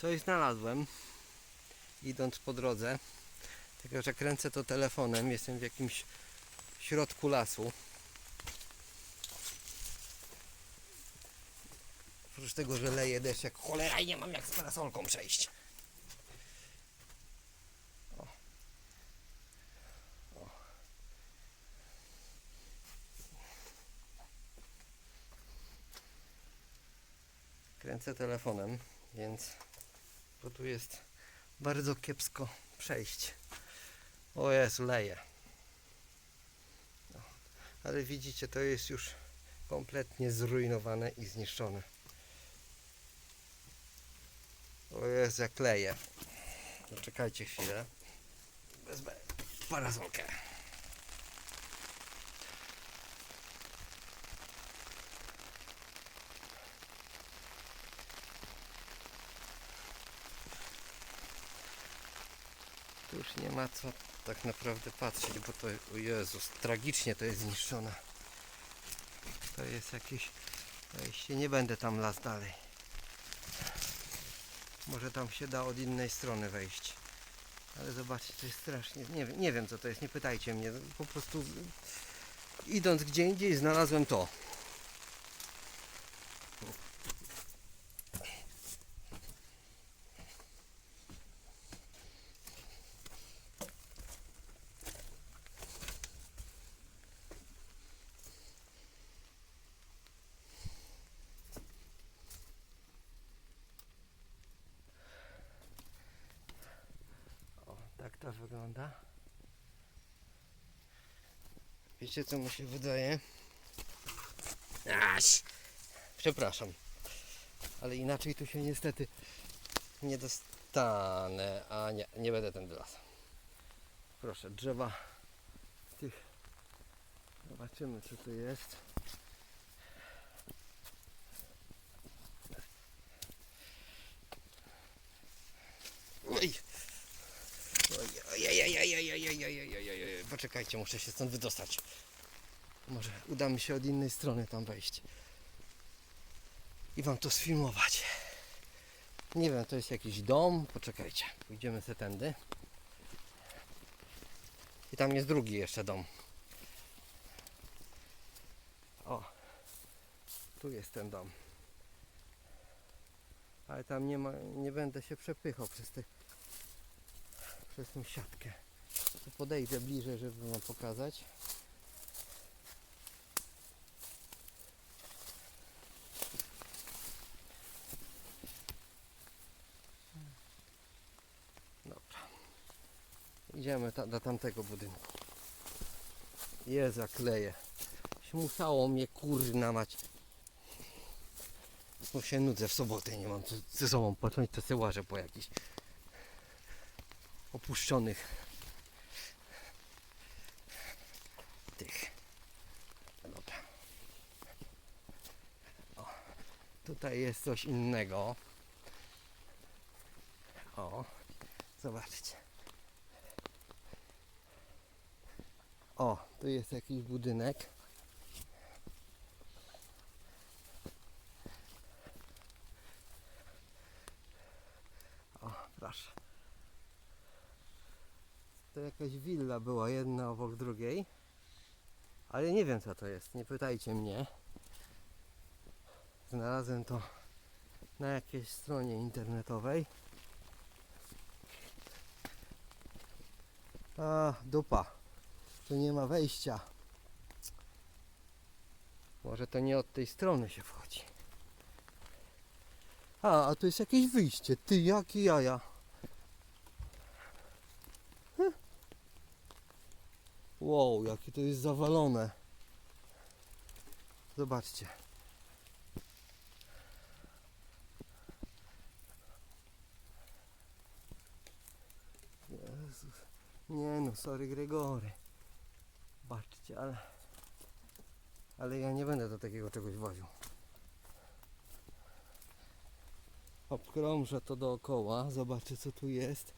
Coś znalazłem, idąc po drodze. Tylko, że kręcę to telefonem. Jestem w jakimś środku lasu. Oprócz tego, że leje deszcz jak cholera i nie mam jak z parasolką przejść. O. O. Kręcę telefonem, więc bo tu jest bardzo kiepsko przejść. O jest, leje. No. Ale widzicie, to jest już kompletnie zrujnowane i zniszczone. O jest, jak leje. Zaczekajcie chwilę. Wezmę parasolkę. Już nie ma co tak naprawdę patrzeć, bo to, o Jezus, tragicznie to jest zniszczone. To jest jakieś wejście, nie będę tam las dalej. Może tam się da od innej strony wejść. Ale zobaczcie, to jest strasznie, nie, nie wiem co to jest, nie pytajcie mnie, po prostu idąc gdzie indziej znalazłem to. O, tak to wygląda. Wiecie co mi się wydaje? Aś! Przepraszam. Ale inaczej tu się niestety nie dostanę. A nie, nie będę ten las. Proszę, drzewa tych. Zobaczymy co tu jest. Oj! Poczekajcie, muszę się stąd wydostać. Może uda mi się od innej strony tam wejść. I wam to sfilmować. Nie wiem, to jest jakiś dom. Poczekajcie, pójdziemy se tędy. I tam jest drugi jeszcze dom. O, tu jest ten dom. Ale tam nie ma, nie będę się przepychał przez te przez tą siatkę. Tu podejdę bliżej, żeby wam pokazać. Dobra. Idziemy ta, do tamtego budynku. Jest jak leje. Musiało mnie kurna mać. Bo się nudzę w sobotę, nie mam co ze sobą począć, to se łażę po jakichś opuszczonych tych. Dobra. O, tutaj jest coś innego. O, zobaczcie. O, tu jest jakiś budynek. O, proszę. To jakaś willa była, jedna obok drugiej. Ale nie wiem co to jest, nie pytajcie mnie. Znalazłem to na jakiejś stronie internetowej. A, dupa. Tu nie ma wejścia. Może to nie od tej strony się wchodzi. A, a tu jest jakieś wyjście. Ty, jakie jaja. Wow, jakie to jest zawalone. Zobaczcie. Jezus. Nie no, sorry Gregory. Baczcie, ale... Ale ja nie będę do takiego czegoś woził. Obkrążę to dookoła, zobaczę co tu jest.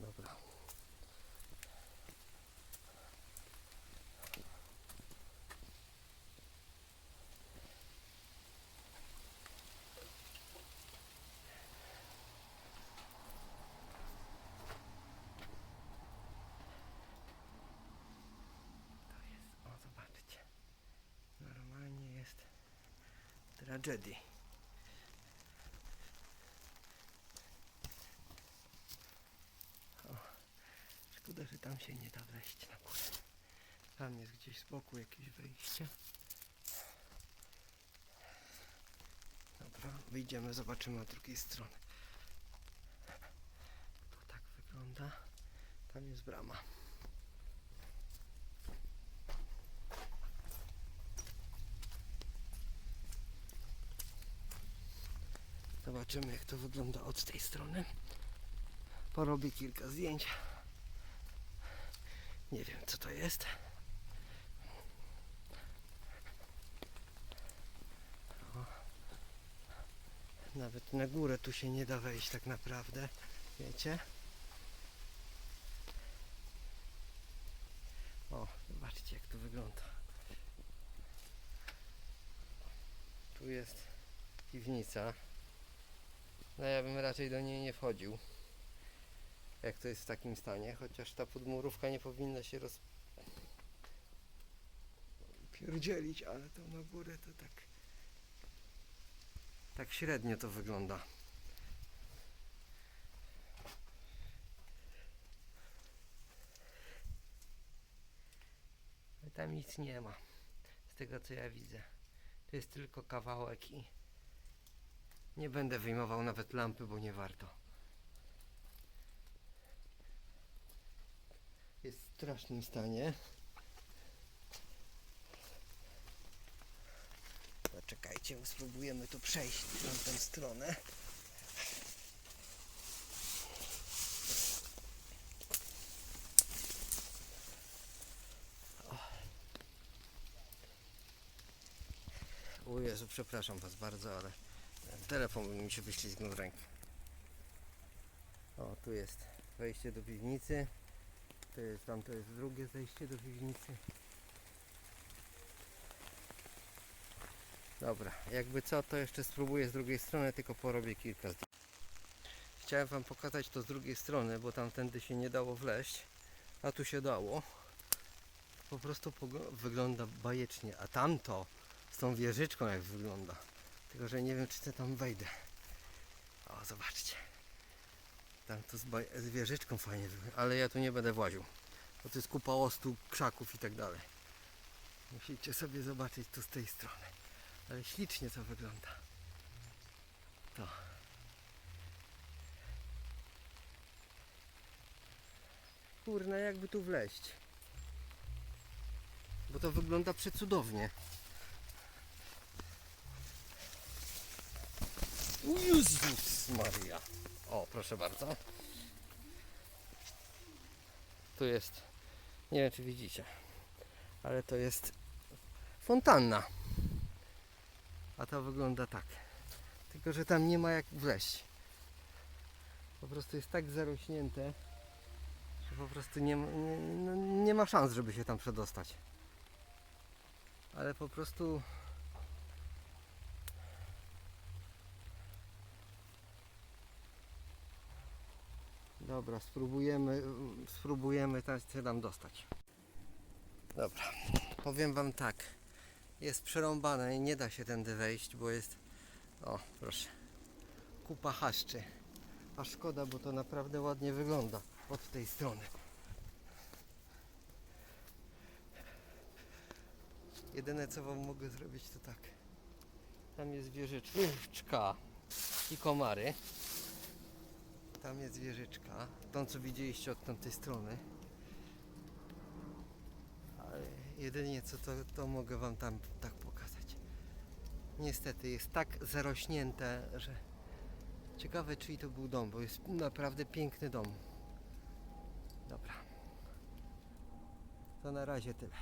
Dobra. Tragedii. O, szkoda, że tam się nie da wejść na górę. Tam jest gdzieś z boku jakieś wejście. Dobra, wyjdziemy, zobaczymy od drugiej strony. To tak wygląda. Tam jest brama. Zobaczymy jak to wygląda od tej strony. Porobię kilka zdjęć. Nie wiem co to jest. Nawet na górę tu się nie da wejść tak naprawdę. Wiecie? O, zobaczcie jak to wygląda. Tu jest piwnica. No ja bym raczej do niej nie wchodził. Jak to jest w takim stanie, chociaż ta podmurówka nie powinna się roz... pierdzielić, ale to na górę to tak... Tak średnio to wygląda. Tam nic nie ma, z tego co ja widzę. To jest tylko kawałek i nie będę wyjmował nawet lampy, bo nie warto. Jest w strasznym stanie. Poczekajcie, spróbujemy tu przejść w tamtą stronę. O Jezu, przepraszam Was bardzo, ale telefon mi się wyślizgnął w rękę. O, tu jest wejście do piwnicy. To jest, tam to jest drugie zejście do piwnicy. Dobra, jakby co, to jeszcze spróbuję z drugiej strony, tylko porobię kilka zdjęć. Chciałem Wam pokazać to z drugiej strony, bo tamtędy się nie dało wleźć, a tu się dało. Po prostu wygląda bajecznie, a tamto z tą wieżyczką jak wygląda. Tylko, że nie wiem, czy to tam wejdę. O, zobaczcie. Tam to z, z wieżyczką fajnie ale ja tu nie będę właził. Bo to jest kupa ostu, krzaków i tak dalej. Musicie sobie zobaczyć tu z tej strony. Ale ślicznie to wygląda. To. Kurna, jakby tu wleźć. Bo to wygląda przecudownie. Jezus Maria. O, proszę bardzo. Tu jest, nie wiem czy widzicie, ale to jest fontanna. A to wygląda tak. Tylko, że tam nie ma jak wleźć. Po prostu jest tak zarośnięte, że po prostu nie, nie, no, nie ma szans, żeby się tam przedostać. Ale po prostu Dobra, spróbujemy, spróbujemy się tam dostać. Dobra, powiem wam tak. Jest przerąbane i nie da się tędy wejść, bo jest. O, proszę. Kupa haszczy. A szkoda, bo to naprawdę ładnie wygląda od tej strony. Jedyne co wam mogę zrobić to tak. Tam jest wieżyczka i komary. Tam jest wieżyczka, tą co widzieliście od tamtej strony. Ale jedynie co to, to mogę wam tam tak pokazać. Niestety jest tak zarośnięte, że ciekawe czyj to był dom, bo jest naprawdę piękny dom. Dobra. To na razie tyle.